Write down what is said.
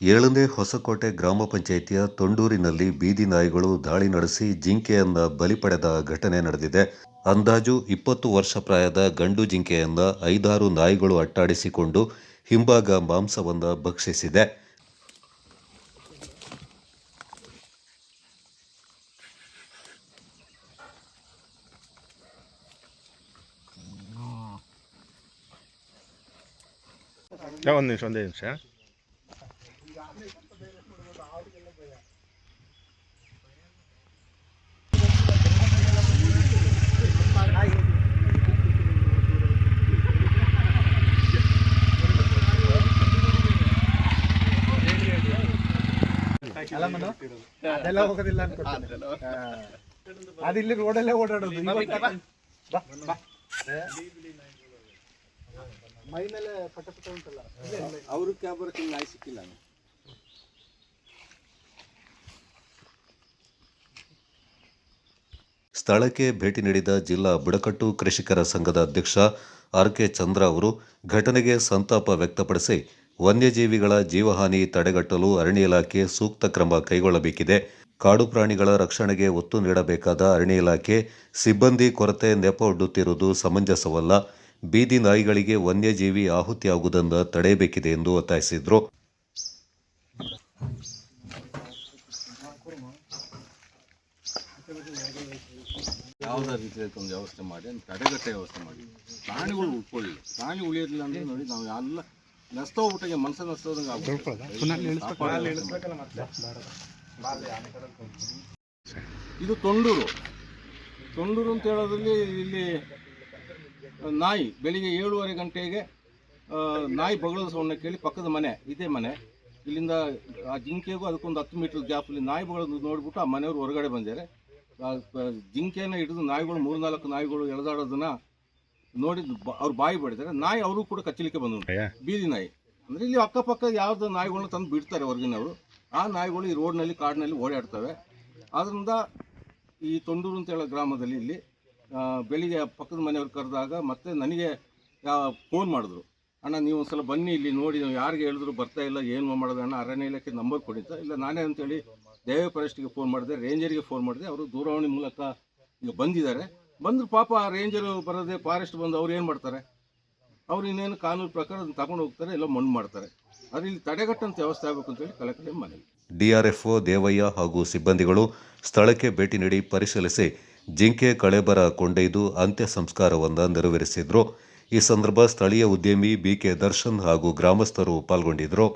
ಏಳನೇ ಹೊಸಕೋಟೆ ಗ್ರಾಮ ಪಂಚಾಯಿತಿಯ ತೊಂಡೂರಿನಲ್ಲಿ ಬೀದಿ ನಾಯಿಗಳು ದಾಳಿ ನಡೆಸಿ ಜಿಂಕೆಯನ್ನ ಬಲಿ ಪಡೆದ ಘಟನೆ ನಡೆದಿದೆ. ಅಂದಾಜು ಇಪ್ಪತ್ತು ವರ್ಷ ಪ್ರಾಯದ ಗಂಡು ಜಿಂಕೆಯನ್ನ ಐದಾರು ನಾಯಿಗಳು ಅಟ್ಟಾಡಿಸಿಕೊಂಡು ಹಿಂಭಾಗ ಮಾಂಸವನ್ನು ಭಕ್ಷಿಸಿದೆ. ಒಂದು ನಿಮಿಷ, ಒಂದೇ ನಿಮಿಷ. ಅಲ್ಲ ಮನು? ಅದೆಲ್ಲ ಹೋಗೋದಿಲ್ಲ ಅನ್ಕೊಳ್ತೀನಿ. ಅದು ಇಲ್ಲಿ ರೋಡಲ್ಲೇ ಓಡಾಡೋದು. ಬಾ, ಬಾ. ಮೈ ಮೇಲೆ ಪಟ ಪಟ ಉಂಟಲ್ಲ. ಅವರು ಕ್ಯಾಬರಕ್ಕೆ ನಾಯಿ ಸಿಕ್ಕಿಲ್ಲ ಸ್ಥಳಕ್ಕೆ ಭೇಟಿ ನೀಡಿದ ಜಿಲ್ಲಾ ಬುಡಕಟ್ಟು ಕೃಷಿಕರ ಸಂಘದ ಅಧ್ಯಕ್ಷ ಆರ್ ಕೆ ಚಂದ್ರ ಅವರು ಘಟನೆಗೆ ಸಂತಾಪ ವ್ಯಕ್ತಪಡಿಸಿ ವನ್ಯಜೀವಿಗಳ ಜೀವಹಾನಿ ತಡೆಗಟ್ಟಲು ಅರಣ್ಯ ಇಲಾಖೆ ಸೂಕ್ತ ಕ್ರಮ ಕೈಗೊಳ್ಳಬೇಕಿದೆ. ಕಾಡು ಪ್ರಾಣಿಗಳ ರಕ್ಷಣೆಗೆ ಒತ್ತು ನೀಡಬೇಕಾದ ಅರಣ್ಯ ಇಲಾಖೆ ಸಿಬ್ಬಂದಿ ಕೊರತೆ ನೆಪ ಒಡ್ಡುತ್ತಿರುವುದು ಸಮಂಜಸವಲ್ಲ. ಬೀದಿ ನಾಯಿಗಳಿಗೆ ವನ್ಯಜೀವಿ ಆಹುತಿಯಾಗುವುದನ್ನು ತಡೆಯಬೇಕಿದೆ ಎಂದು ಒತ್ತಾಯಿಸಿದರು. ಯಾವುದೇ ರೀತಿಯಲ್ಲಿ ಒಂದು ವ್ಯವಸ್ಥೆ ಮಾಡಿ, ತಡೆಗಟ್ಟೆ ವ್ಯವಸ್ಥೆ ಮಾಡಿ. ಪ್ರಾಣಿಗಳು ಉಳ್ಕೊಳ್ಳಿ. ಪ್ರಾಣಿ ಉಳಿಯೋದಿಲ್ಲ ಅಂದ್ರೆ ನೋಡಿ, ನಾವು ಎಲ್ಲ ನಷ್ಟ ಹೋಗ್ಬಿಟ್ಟಾಗೆ ಮನಸ್ಸು ನಷ್ಟೋದಂಗೆ ಇದು ತೊಂಡೂರು. ತೊಂಡೂರು ಅಂತ ಹೇಳೋದ್ರಲ್ಲಿ ಇಲ್ಲಿ ನಾಯಿ ಬೆಳಿಗ್ಗೆ ಏಳುವರೆ ಗಂಟೆಗೆ ಆ, ನಾಯಿ ಬಗಳದ ಸೌಂಡ್ನ ಕೇಳಿ ಪಕ್ಕದ ಮನೆ ಇದೇ ಮನೆ. ಇಲ್ಲಿಂದ ಆ ಜಿಂಕೆಗೂ ಅದಕ್ಕೊಂದು ಹತ್ತು ಮೀಟರ್ ಗ್ಯಾಪಲ್ಲಿ ನಾಯಿ ಬಗಳದ್ದು ನೋಡಿಬಿಟ್ಟು ಆ ಮನೆಯವರು ಹೊರಗಡೆ ಬಂದಿದ್ದಾರೆ. ಜಿಂಕೆನ ಹಿಡಿದು ನಾಯಿಗಳು ಮೂರ್ನಾಲ್ಕು ನಾಯಿಗಳು ಎಳೆದಾಡೋದನ್ನ ನೋಡಿ ಬ- ಅವ್ರು ಬಾಯಿ ಬಡಿದಾರೆ ನಾಯಿ ಅವರು ಕೂಡ ಕಚ್ಚಲಿಕ್ಕೆ ಬಂದು. ಬೀದಿ ನಾಯಿ. ಅಂದ್ರೆ ಇಲ್ಲಿ ಅಕ್ಕಪಕ್ಕ ಯಾವ್ದು ನಾಯಿಗಳನ್ನ ತಂದು ಬಿಡ್ತಾರೆ ಹೊರಗಿನವರು. ಆ ನಾಯಿಗಳು ಈ ರೋಡ್ನಲ್ಲಿ ಕಾಡಿನಲ್ಲಿ ಓಡಾಡ್ತವೆ. ಆದ್ರಿಂದ ಈ ತೊಂಡೂರು ಅಂತ ಹೇಳೋ ಗ್ರಾಮದಲ್ಲಿ ಇಲ್ಲಿ ಬೆಳಿಗ್ಗೆ ಪಕ್ಕದ ಮನೆಯವ್ರು ಕರೆದಾಗ ಮತ್ತೆ ನನಗೆ ಫೋನ್ ಮಾಡಿದ್ರು. ಅಣ್ಣ ನೀವು ಒಂದ್ಸಲ ಬನ್ನಿ ಇಲ್ಲಿ ನೋಡಿ ನಾವು ಯಾರಿಗೆ ಹೇಳಿದ್ರು ಬರ್ತಾ ಇಲ್ಲ ಏನು ಮಾಡೋದು? ಅಣ್ಣ ಅರಣ್ಯ ಇಲಾಖೆ ನಂಬರ್ ಕೊಡಿದ್ದ ಇಲ್ಲ ನಾನೇ ಅಂತೇಳಿ ದೇವ ಫಾರೆಸ್ಟ್ಗೆ ಫೋನ್ ಮಾಡಿದೆ ರೇಂಜರ್ಗೆ ಫೋನ್ ಮಾಡಿದೆ. ಅವರು ದೂರವಾಣಿ ಮೂಲಕ ಈಗ ಬಂದಿದ್ದಾರೆ. ಬಂದ್ರು ಪಾಪ ರೇಂಜರು ಬರೋದೇ ಫಾರೆಸ್ಟ್ ಬಂದು ಅವ್ರು ಏನು ಮಾಡ್ತಾರೆ? ಅವ್ರು ಇನ್ನೇನು ಕಾನೂನು ಪ್ರಕಾರ ಅದನ್ನ ತಗೊಂಡು ಹೋಗ್ತಾರೆ ಎಲ್ಲ ಮಣ್ಣು ಮಾಡ್ತಾರೆ. ಅದು ಇಲ್ಲಿ ತಡೆಗಟ್ಟಂತ ವ್ಯವಸ್ಥೆ ಆಗಬೇಕು ಅಂತೇಳಿ ಕಲೆಕ್ಟರ್ ಮನವಿ ಡಿಆರ್ಎಫ್ಒ, ದೇವಯ್ಯ ಹಾಗೂ ಸಿಬ್ಬಂದಿಗಳು ಸ್ಥಳಕ್ಕೆ ಭೇಟಿ ನೀಡಿ ಪರಿಶೀಲಿಸಿ ಜಿಂಕೆ ಕಳೆಬರ ಕೊಂಡೊಯ್ದು ಅಂತ್ಯ ಸಂಸ್ಕಾರವನ್ನು ನೆರವೇರಿಸಿದ್ರು. ಈ ಸಂದರ್ಭ ಸ್ಥಳೀಯ ಉದ್ಯಮಿ ಬಿಕೆ ದರ್ಶನ್ ಹಾಗೂ ಗ್ರಾಮಸ್ಥರು ಪಾಲ್ಗೊಂಡಿದ್ದರು